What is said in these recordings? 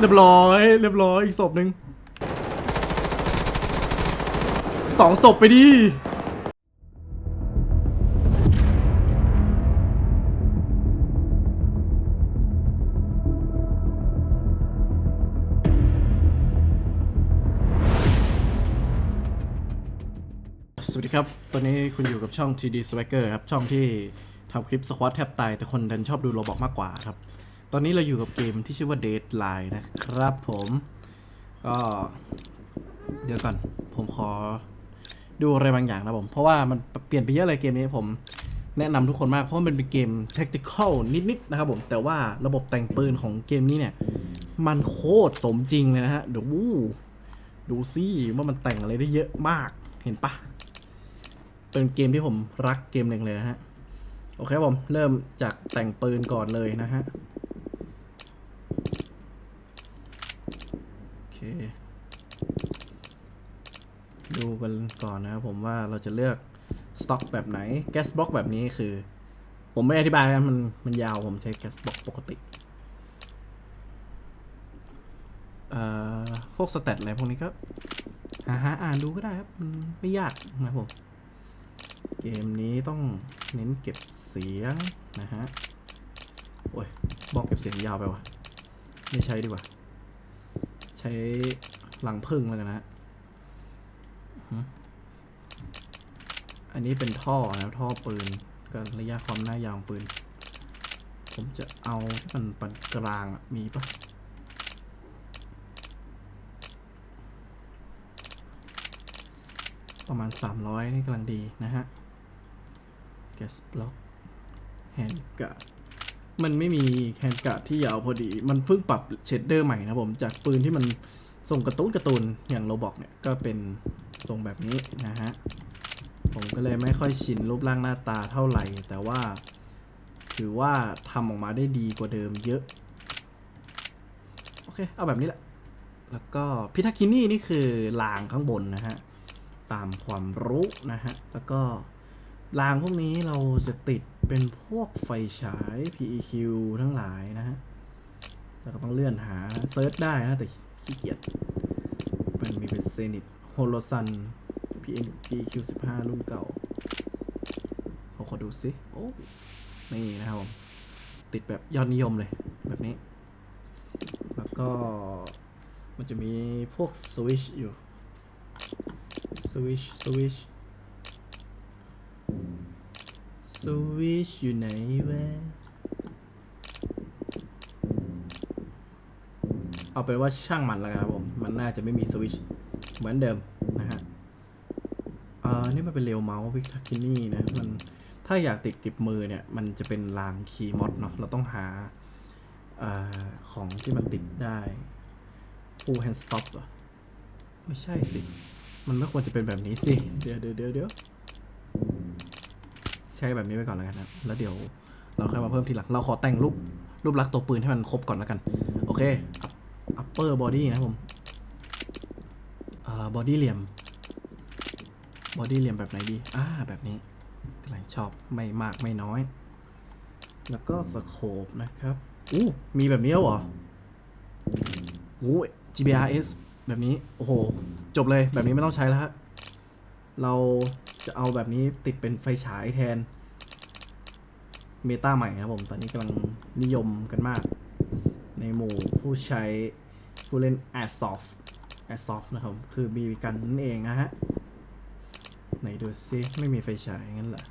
เรียบร้อย เรียบร้อย อีกศพหนึ่งสองศพไปดิสวัสดีครับ ตอนนี้คุณอยู่กับช่อง TD Swagger ครับ ช่องที่ทำคลิปสควอตแทบตาย แต่คนดันชอบดูโรบอกมากกว่าครับ ตอนนี้เราอยู่กับเกมที่ชื่อว่า Deadline นะครับผม ก็ เดี๋ยวก่อน ผมขอดูอะไรบางอย่างนะผม เพราะว่ามันเปลี่ยนไปเยอะเลยเกมนี้ผมแนะนำทุกคนมาก เพราะมันเป็นเกม tactical นิดๆนะครับผม แต่ว่าระบบแต่งปืนของเกมนี้เนี่ย มันโคตรสมจริงเลยนะฮะเดี๋ยววูดูซิว่ามันแต่งอะไรได้เยอะมาก เห็นปะเป็นเกมที่ผมรักเกมหนึ่งเลยนะฮะ โอเคผม เริ่มจากแต่งปืนก่อนเลยนะฮะ โอเค ดูกันก่อนนะครับผมว่าเราจะเลือกสต็อกแบบไหนแก๊สบล็อกแบบนี้คือ ผมไม่อธิบายนะมันมันยาวผมใช้แก๊สบล็อกปกติเอ่อพวกสเตตอะไรพวกนี้ก็หาหาอ่านดูก็ได้ครับ มันไม่ยากนะผม เกมนี้ต้องเน้นเก็บเสียงนะฮะ โอ้ย บอกเก็บเสียงยาวไปวะไม่ใช้ดีกว่า ใช้หลังพึ่งแล้วกันนะฮะอันนี้เป็นท่อนะท่อปืนกับระยะความหน้ายาวของปืน ผมจะเอาที่มันปานกลางอะมีปะประมาณ 300 นี่กำลังดีนะฮะ gas block hand guard มันไม่มีแฮนด์การ์ดที่ยาวพอดี มันเพิ่งปรับเชดเดอร์ใหม่นะผม จากปืนที่มันส่งกระตุ้นกร์ตูนอย่างโรบอกเนี่ย ก็เป็นทรงแบบนี้นะฮะ ผมก็เลยไม่ค่อยชินรูปร่างหน้าตาเท่าไหร่ แต่ว่าถือว่าทำออกมาได้ดีกว่าเดิมเยอะ โอเค เอาแบบนี้แหละ แล้วก็พิทักคินี่นี่คือรางข้างบนนะฮะ ตามความรู้นะฮะ แล้วก็รางพวกนี้เราจะติด เป็นพวกไฟฉาย PEQ ทั้งหลายนะฮะแล้วก็ต้องเลื่อนหาเซิร์ชได้นะ แต่ขี้เกียจมันมีเป็นเซนิตโฮโลซัน PEQ 15 รุ่นเก่าผมขอดูสิโอ้นี่นะครับผม ติดแบบยอดนิยมเลย แบบนี้ แล้วก็มันจะมีพวกสวิชอยู่สวิชสวิช สวิชอยู่ไหนวะ เอาเป็นว่าช่างมันแล้วกันครับผม มันน่าจะไม่มีสวิชเหมือนเดิมนะฮะอ่านี่มันเป็นเรลเมาส์วิกทักินี่นะ มันถ้าอยากติดกริบมือเนี่ย มันจะเป็นรางคีย์มอดเนาะ เราต้องหาอ่าของที่มันติดได้ full hand stop เหรอไม่ใช่สิ มันไม่ควรจะเป็นแบบนี้สิ เดี๋ยวเดี๋ยวเดี๋ยวเดี๋ยว ใช้แบบนี้ไปก่อนแล้วกันนะแล้วเดี๋ยวเราค่อยมาเพิ่มทีหลัง เราขอแต่งรูปรูปลักษณ์ตัวปืนให้มันครบก่อนแล้วกัน โอเค up- upper body นะครับผมอ่า body เหลี่ยม body เหลี่ยมแบบไหนดี อ่า แบบนี้กำลังชอบไม่มากไม่น้อย แล้วก็สโคปนะครับ อู้ มีแบบนี้แล้วเหรอโอ้ GBRS แบบนี้ โอ้โห จบเลยแบบนี้ไม่ต้องใช้แล้วฮะ เรา จะเอาแบบนี้ติดเป็นไฟฉายแทน เมตาใหม่นะครับผม ตอนนี้กำลังนิยมกันมาก ในหมู่ผู้ใช้ผู้เล่น asoft asoft นะครับ คือบีกันนั่นเองนะฮะ ไหนดูซิไม่มีไฟฉายงั้นเหรอ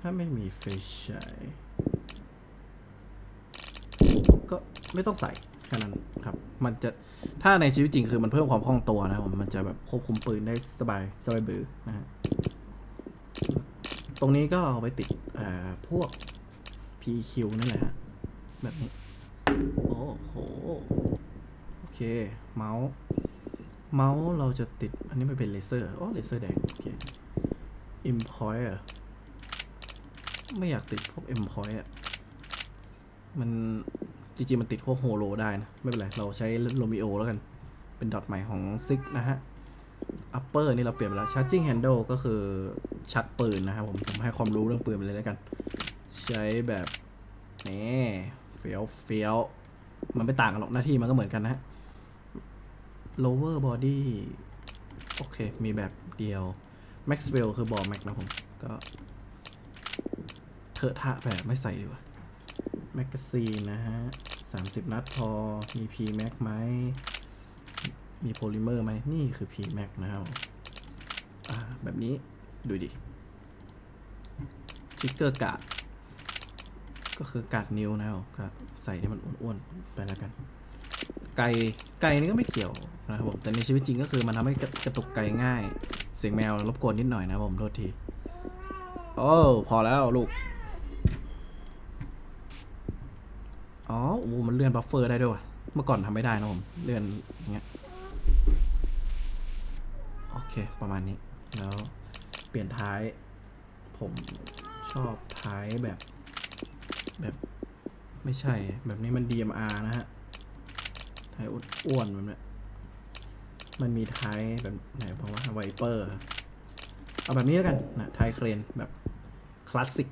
ถ้าไม่มีไฟฉายก็ไม่ต้องใส่ ค่นั้นครับ มันจะถ้าในชีวิตจริงคือมันเพิ่มความคล่องตัวนะครับผมมันจะแบบควบคุมปืนได้สบายสบายบือนะฮะตรงนี้ก็เอาไว้ติดอ่าพวก PQ นั่นแหละฮะแบบนี้ โอ้โหโอเค เมาส์เมาส์เราจะติด อันนี้ไม่เป็นเลเซอร์อ๋อเลเซอร์แดงโอเคอิมพอยต์ไม่อยากติดพวก M point อะมัน จริงๆมันติดพวกโฮโลได้นะ ไม่เป็นไร เราใช้โรมิโอแล้วกัน เป็นดอทใหม่ของซิกนะฮะ upper นี่เราเปลี่ยนไปแล้ว charging handle ก็คือชัดปืนนะครับผมผมให้ความรู้เรื่องปืนไปเลยแล้วกัน ใช้แบบนี่เฟี้ยวเฟี้ยวมันไม่ต่างกันหรอกหน้าที่มันก็เหมือนกันนะฮะ lower body โอเค มีแบบเดียว maxwell คือบอแม็กนะผม ก็เถอะทะแบบไม่ใส่ดีกว่า แมกกาซีนนะฮะ30นัดพอ มี P Max ไหม มีโพลิเมอร์ไหม นี่คือ P Max นะครับอ่าแบบนี้ดูดิทิกเกอร์กาดก็คือกาดนิ้วนะครับก็ใส่ที่มันอ้วนๆ ไปแล้วกัน ไก่ไก่นี่ก็ไม่เกี่ยวนะครับผมแต่ในชีวิตจริงก็คือมันทำให้กระกระตุกไก่ง่าย เสียงแมวรบกวนนิดหน่อยนะครับผมโทษที โอ้พอแล้วลูก อ๋อโอ้มันเลื่อนบัฟเฟอร์ได้ด้วยว่ะเมื่อก่อนทำไม่ได้นะผม เลื่อนอย่างเงี้ย โอเค ประมาณนี้ แล้ว เปลี่ยนท้าย ผมชอบท้ายแบบ แบบ ไม่ใช่ แบบนี้มัน DMR นะฮะ ท้ายอ้วนๆแบบนี้มันมีท้ายแบบไหนเพราะว่าไวเปอร์ เอาแบบนี้แล้วกันนะท้ายเครนแบบ คลาสสิก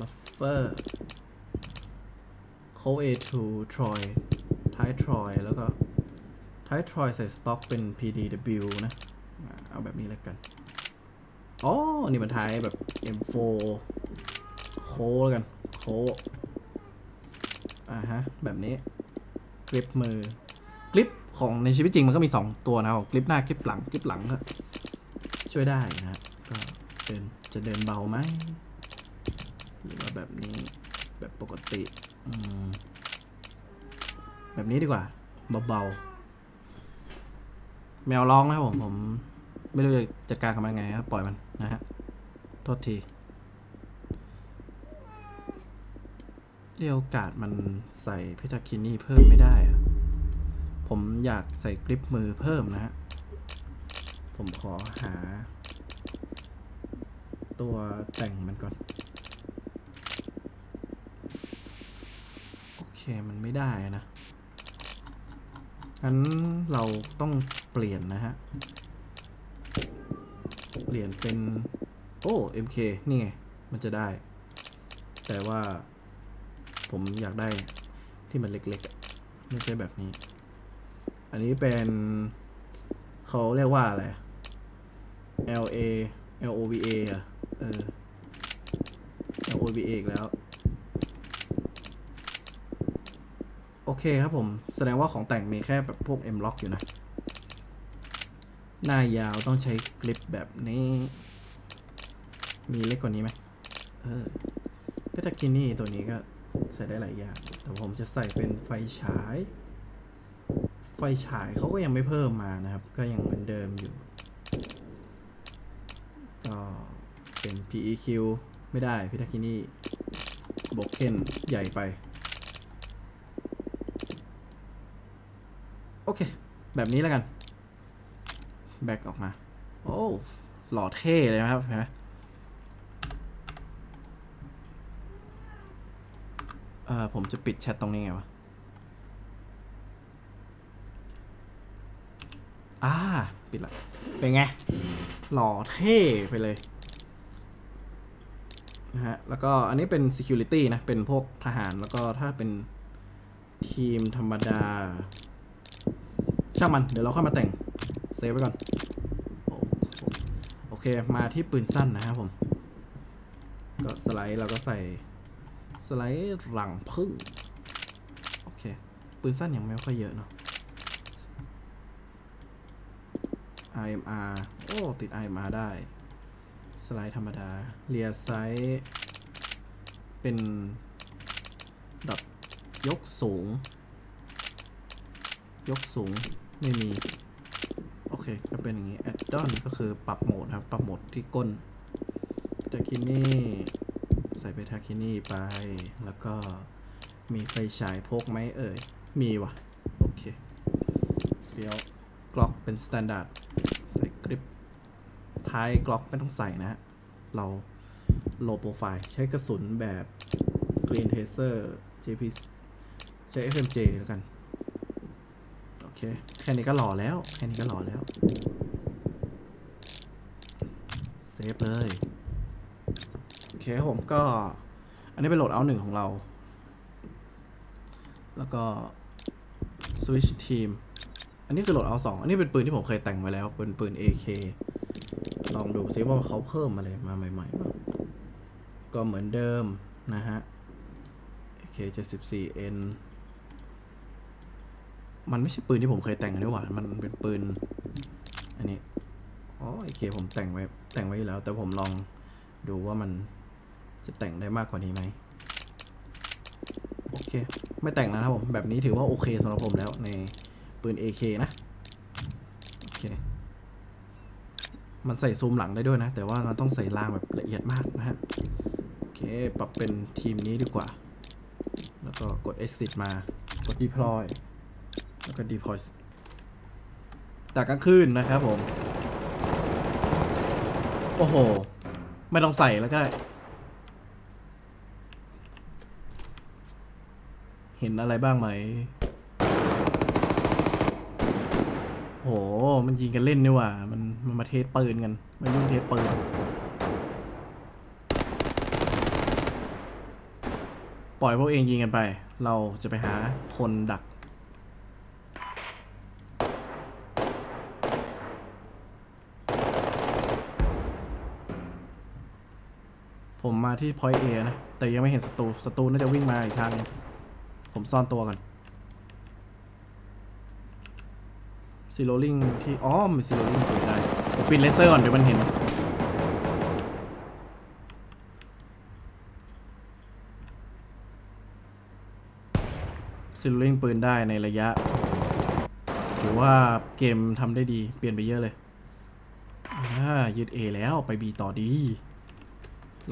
บัฟเฟอร์ คเอทูทรอยท้ายทรอยแล้วก็ท้ายทรอยใส่สต็อกเป็น PDW นะ เอาแบบนี้แล้วกัน อ๋อ นี่มันท้ายแบบ M4 โคแล้วกัน โคอ่าฮะ แบบนี้กริปมือกริปของในชีวิตจริงมันก็มี 2 ตัวนะครับกริปหน้ากริปหลังกริปหลังก็ช่วยได้นะฮะก็เดินจะเดินเบาไหม หรือว่าแบบนี้แบบ ปกติแบบนี้ดีกว่า เบาๆ แมวร้องนะครับผม ผม ไม่รู้จะจัดการกับมันยังไงครับปล่อยมันนะฮะ โทษทีเรียวกาดมันใส่เพชรคินี่เพิ่มไม่ได้อะผมอยากใส่กริปมือเพิ่มนะฮะ ผมขอหา ตัวแต่งมันก่อน โอเค มันไม่ได้นะงั้นเราต้องเปลี่ยนนะฮะ เปลี่ยนเป็น โอ้ MK นี่ไง มันจะได้ แต่ว่าผมอยากได้ที่มันเล็กๆ ไม่ใช่แบบนี้ อันนี้เป็นเขาเรียกว่าอะไร LA LOVA อะ เออ LOVA อีกแล้ว โอเคครับผม แสดงว่าของแต่งมีแค่แบบพวก M lock อยู่นะ หน้ายาวต้องใช้กริปแบบนี้ มีเล็กกว่านี้ไหมเออเพชรกินี่ตัวนี้ก็ใส่ได้หลายอย่าง แต่ผมจะใส่เป็นไฟฉาย ไฟฉายเขาก็ยังไม่เพิ่มมานะครับ ก็ยังเหมือนเดิมอยู่ ก็เป็น PEQ ไม่ได้พิทาคินี่บกเคนใหญ่ไป โอเค แบบนี้แล้วกัน แบ็กออกมา โอ้หล่อเท่เลยนะครับเห็นไหมเออผมจะปิดแชทตรงนี้ไงวะ อ่า ปิดละ เป็นไง หล่อเท่ไปเลย นะฮะ แล้วก็อันนี้เป็น security นะ เป็นพวกทหาร แล้วก็ถ้าเป็นทีมธรรมดา ช่างมัน เดี๋ยวเราค่อยมาแต่ง เซฟไว้ก่อนโอ้โอเค มาที่ปืนสั้นนะครับผม ก็สไลด์เราก็ใส่ สไลด์หลังพึ่ง โอเค ปืนสั้นยังไม่ค่อยเยอะเนาะ IMR โอ้ ติด IMR ได้ สไลด์ธรรมดา เรียไซส์เป็นดับยกสูง ยกสูง ไม่มี โอเค ก็เป็นอย่างนี้ แอดดอนก็คือปรับโหมดครับ ปรับโหมดที่ก้นทาคินี่ ใส่เบทาคินี่ไป แล้วก็มีไฟฉายพกไหมเอ่ย มีว่ะโอเคเฟี้ยวกล็อกเป็นสแตนดาร์ดใส่กริปท้ายกล็อกไม่ต้องใส่นะฮะเราโลโปรไฟล์ ใช้กระสุนแบบ Green Taser JP ใช้ FMJ แล้วกัน เค แค่นี้ก็หล่อแล้ว แค่นี้ก็หล่อแล้ว เซฟเลย โอเคผมก็ อันนี้เป็นโหลดเอาหนึ่งของเรา แล้วก็ switch team อันนี้คือโหลดเอาสองอันนี้เป็นปืนที่ผมเคยแต่งไว้แล้ว เป็นปืน AK ลองดูซิว่าเขาเพิ่มอะไรมาใหม่ๆบ้างก็เหมือนเดิมนะฮะ AK 74N มันไม่ใช่ปืนที่ผมเคยแต่งนี่หว่ามันเป็นปืน อันนี้อ๋อ AK ผมแต่งไว้แต่งไว้อยู่แล้ว แต่ผมลองดูว่ามันจะแต่งได้มากกว่านี้ไหมโอเค ไม่แต่งนะครับผม แบบนี้ถือว่าโอเคสำหรับผมแล้วในปืน AK นะโอเคมันใส่ซูมหลังได้ด้วยนะ แต่ว่าเราต้องใส่ล่างแบบละเอียดมากนะฮะโอเค ปรับเป็นทีมนี้ดีกว่า แล้วก็กด exit มากด deploy แล้วก็ deploy แต่กลางคืนนะครับผม โอ้โห ไม่ต้องใส่แล้วก็ได้ เห็นอะไรบ้างไหมโห มันยิงกันเล่นนี่ว่า มันมันมาเทสปืนกัน มันยุ่งเทสปืน ปล่อยพวกเองยิงกันไป เราจะไปหาคนดัก ผมมาที่ point A นะ แต่ยังไม่เห็นศัตรูศัตรูน่าจะวิ่งมาอีกทาง ผมซ่อนตัวก่อนซีโรลิงที่อ๋อมีซีโรลิงปิดได้ผมปิดเลเซอร์ก่อนเดี๋ยวมันเห็น ซิลลิงปืนได้ในระยะถือว่าเกมทำได้ดีเปลี่ยนไปเยอะเลยอ่ายึด A แล้วไป B ต่อดี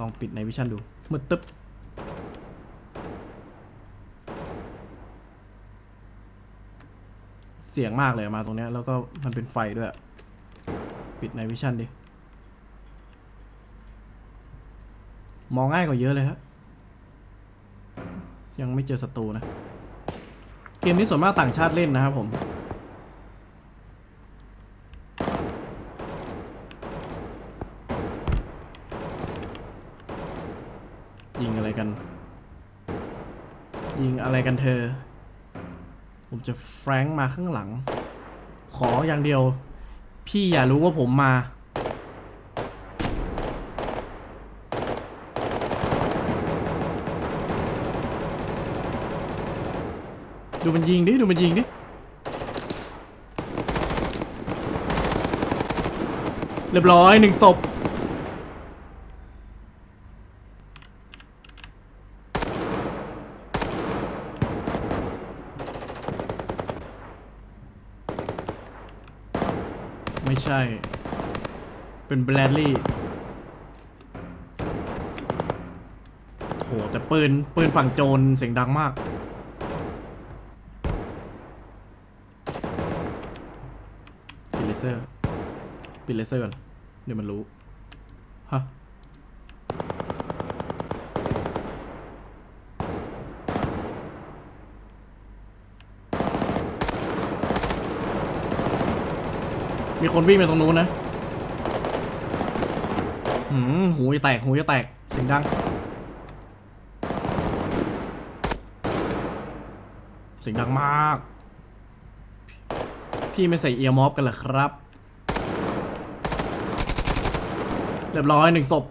ลองปิดในวิชั่นดูมืดตึ๊บเสียงมากเลยมาตรงเนี้ยแล้วก็มันเป็นไฟด้วย ปิดในวิชั่นดิ มองง่ายกว่าเยอะเลยฮะ ยังไม่เจอศัตรูนะ เกมนี้ส่วนมากต่างชาติเล่นนะครับผม ยิงอะไรกัน ยิงอะไร กันเธอ ผมจะแฟรงค์มาข้างหลัง ขออย่างเดียว พี่อย่ารู้ว่าผมมา ดูมันยิงดิ ดูมันยิงดิ เรียบร้อยหนึ่งศพ ใช่ เป็นแบรดลี่โหแต่ปืน ปืนฝั่งโจรเสียงดังมาก ปิดเลเซอร์ ปิดเลเซอร์ก่อน เดี๋ยวมันรู้ ฮะ มีคนวิ่งไปตรงนู้นนะหืมหูจะแตก หูจะแตกเสียงดัง เสียงดังมาก พี่ไม่ใส่เอียร์มอฟกันเหรอครับ เรียบร้อยหนึ่งศพ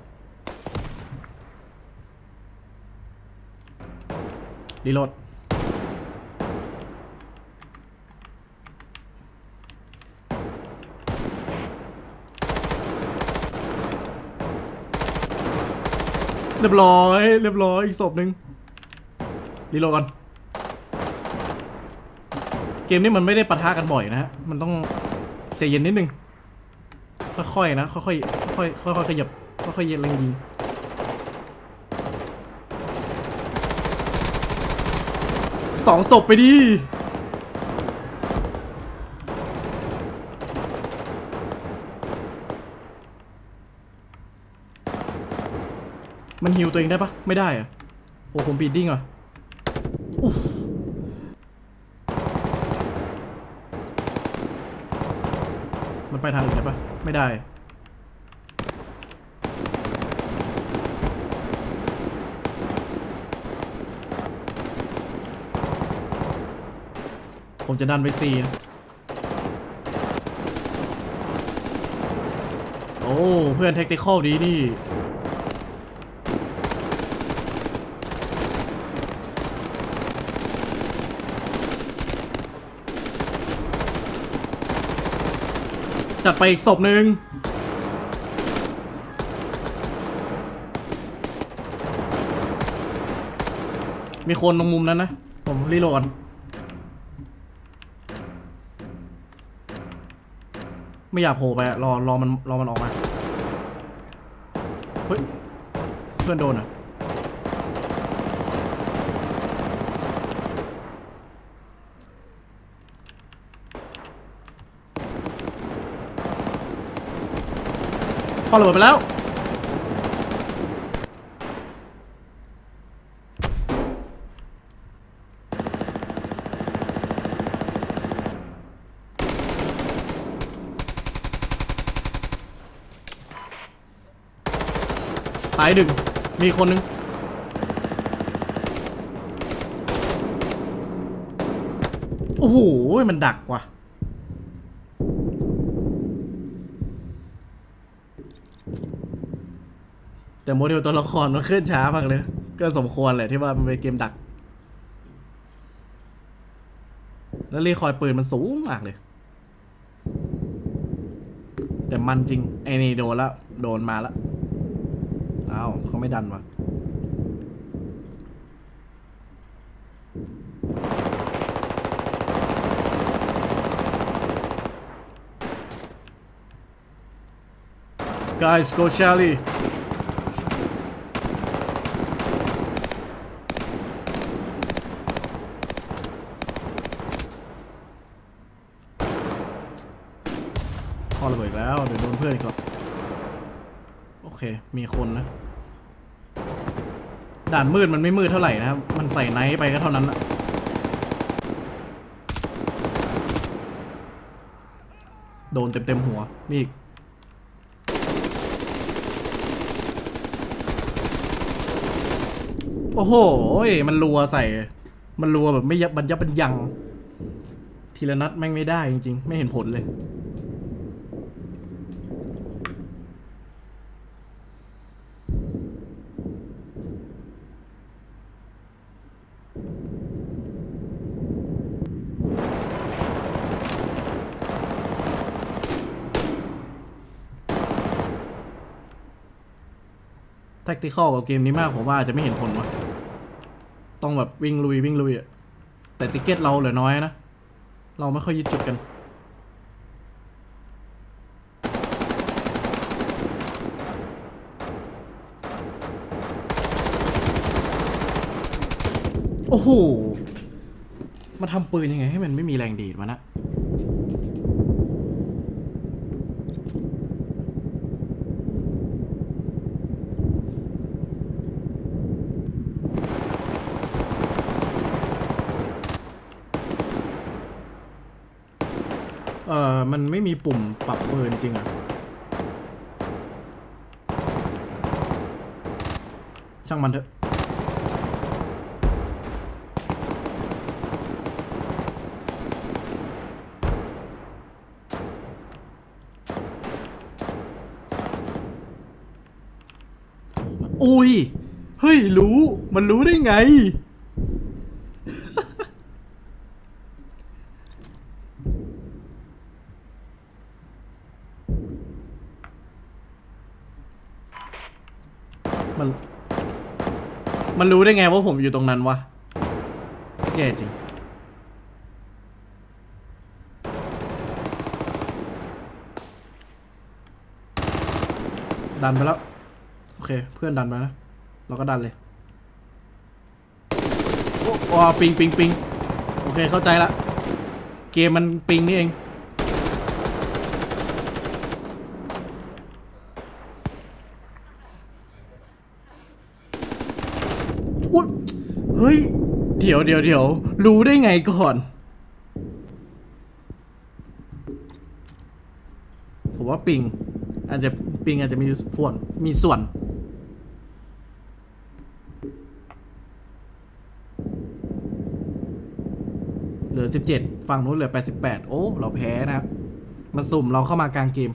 รีโหลด เรียบร้อย เรียบร้อย อีกศพหนึ่งรีโหลดก่อน เกมนี้มันไม่ได้ปะทะกันบ่อยนะฮะ มันต้องใจเย็นนิดนึง ค่อยๆนะ ค่อยๆ ค่อยๆ ค่อยๆ ขยับ ค่อยๆ เย็นเร่งยิงสองศพไปดิ มันฮิวตัวเองได้ปะไม่ได้อะโหผมบีดดิ้งอะอมันไปทางอื่นได้ปะไม่ได้ผผมจะดันไปซีนะโอ้ เพื่อนเทคนิคอลดีนี่ จัดไปอีกศพหนึ่งมีคนตรงมุมนั้นนะ ผมรีโหลดก่อนไม่อยากโผล่ไปรอรอมันรอมันออกมา เฮ้ย เพื่อนโดนอะ เข้าระเบิดไปแล้ว ตายหนึ่งมีคนนึงโอ้โห มันดักว่ะ แต่โมเดลตัวละครมันเคลื่อนช้ามากเลย ก็สมควรแหละที่ว่ามันเป็นเกมดัก แล้วรีคอยปืนมันสูงมากเลย แต่มันจริง ไอ้นี่โดนแล้วโดนมาแล้วอ้าวเขาไม่ดันวะก guys go Charlie พอระเบิดอีกแล้ว เดี๋ยวโดนเพื่อนอีกแล้ว โอ เคมีคนนะ ด่านมืดมันไม่มืดเท่าไหร่นะครับ มันใส่ไนท์ไปก็เท่านั้นละโดนเต็มเต็มๆหัวนี่อีก โอ้โห มันรัวใส่ มันรัวแบบไม่ยับบรรยับบรรยัง ทีละนัดแม่งไม่ได้จริงๆ ไม่เห็นผลเลย ติคอลกับเกมนี้มากผมว่าอาจจะไม่เห็นผลวะต้องแบบวิ่งลุยวิ่งลุยอะแต่ติเกตเราเหลือน้อยนะ เราไม่ค่อยยึดจุดกันโอ้โห มาทำปืนยังไงให้มันไม่มีแรงดีดมานะ เออ มีปุ่มปรับปืนจริงอะช่างมันเถอะอุ้ย เฮ้ย รู้ มันรู้ได้ไง มัน มันรู้ได้ไงว่าผมอยู่ตรงนั้นวะแย่จริง ดันไปแล้ว โอเค เพื่อนดันไปนะ เราก็ดันเลยอ้โอ้ปิงปิงปิงโอเคเข้าใจละ เกมมันปิงนี่เอง อุ๊ย เฮ้ย เดี๋ยวเดี๋ยวเดี๋ยวรู้ได้ไงก่อน ผมว่าปิง อาจจะปิงอาจจะมีส่วน มีส่วน เหลือ17ฝั่งนู้นเหลือ88โอ้ เราแพ้นะครับ มาสุ่มเราเข้ามากลางเกม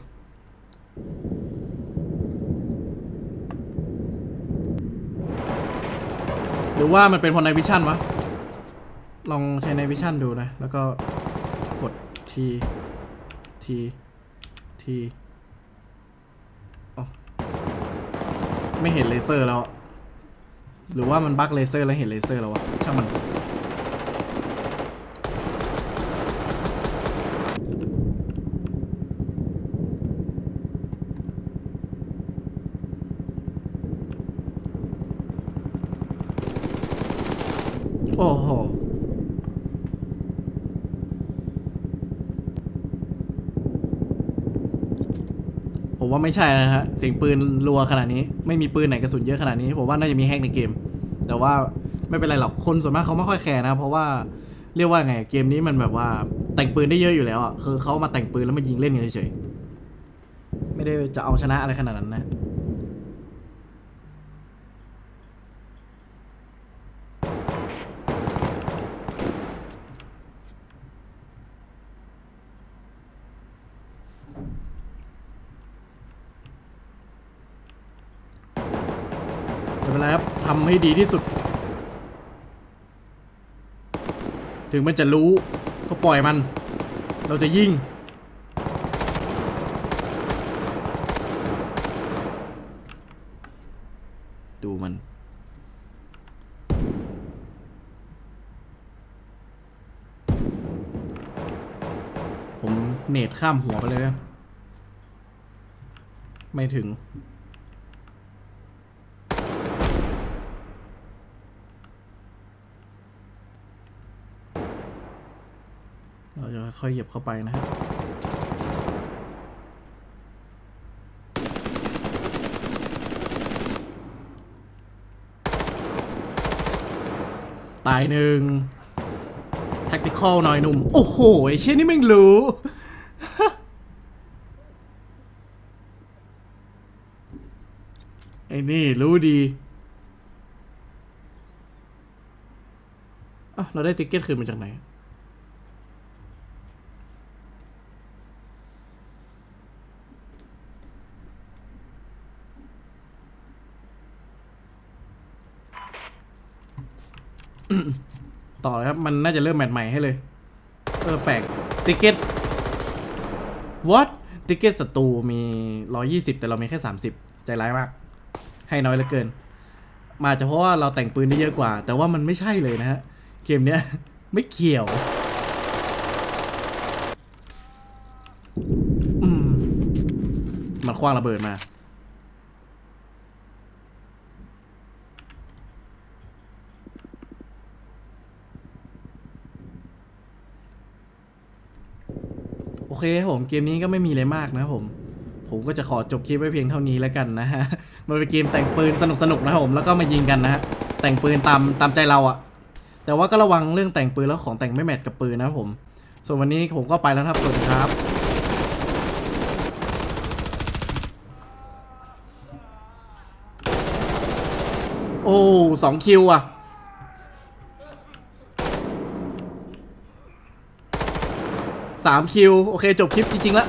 หรือว่ามันเป็นพอในวิชั่นวะ ลองใช้ในวิชั่นดูนะ แล้วก็กด T T T อ๋อไม่เห็นเลเซอร์แล้ว หรือว่ามันบั๊กเลเซอร์แล้วเห็นเลเซอร์แล้ววะ ช่างมัน โอ้โห ผม ว่าไม่ใช่นะฮะเสียงปืนรัวขนาดนี้ ไม่มีปืนไหนกระสุนเยอะขนาดนี้ ผมว่าน่าจะมีแฮกในเกม แต่ว่าไม่เป็นไรหรอกคนส่วนมากเขาไม่ค่อยแคร์นะ เพราะว่าเรียกว่าไงเกมนี้มันแบบว่าแต่งปืนได้เยอะอยู่แล้วอะคือเขามาแต่งปืนแล้วมายิงเล่นกันเฉยๆไม่ได้จะเอาชนะอะไรขนาดนั้นนะ ไม่เป็นไรครับ ทำให้ดีที่สุด ถึงมันจะรู้ก็ปล่อยมัน เราจะยิงดูมัน ผมเนตข้ามหัวไปเลยนะไม่ถึง เราจะ ค่อยๆเหยียบเข้าไปนะฮะตายหนึ่งแท็กติคอลหน่อยหนุ่ม โอ้โหไอ้เช่นนี่แม่งรู้ไอ้นี่รู้ดีอะเราได้ติ๊กเก็ตคืนมาจากไหน ต่อเลยครับ มันน่าจะเริ่มแมตช์ใหม่ให้เลย เออ แปลกติเกต what ติเกตศัตรูมี 120 แต่เรามีแค่ 30 ใจร้ายมาก ให้น้อยเหลือเกิน มาจะเพราะว่าเราแต่งปืนได้เยอะกว่า แต่ว่ามันไม่ใช่เลยนะฮะ เกมเนี้ย ไม่เกี่ยวอืมมันคว้างระเบิดมา โอเคผมเกมนี้ก็ไม่มีอะไรมากนะผม ผมก็จะขอจบคลิปไว้เพียงเท่านี้แล้วกันนะฮะ มันเป็นเกมแต่งปืนสนุกๆนะครับผมแล้วก็มายิงกันนะฮะ แต่งปืนตามตามใจเราอะแต่ว่าก็ระวังเรื่องแต่งปืนแล้วของแต่งไม่แมทกับปืนนะผม ส่วนวันนี้ผมก็ไปแล้วครับสวัสดีครับโอ้สองคิวอะ สามคิวโอเคจบคลิปจริงๆแล้ว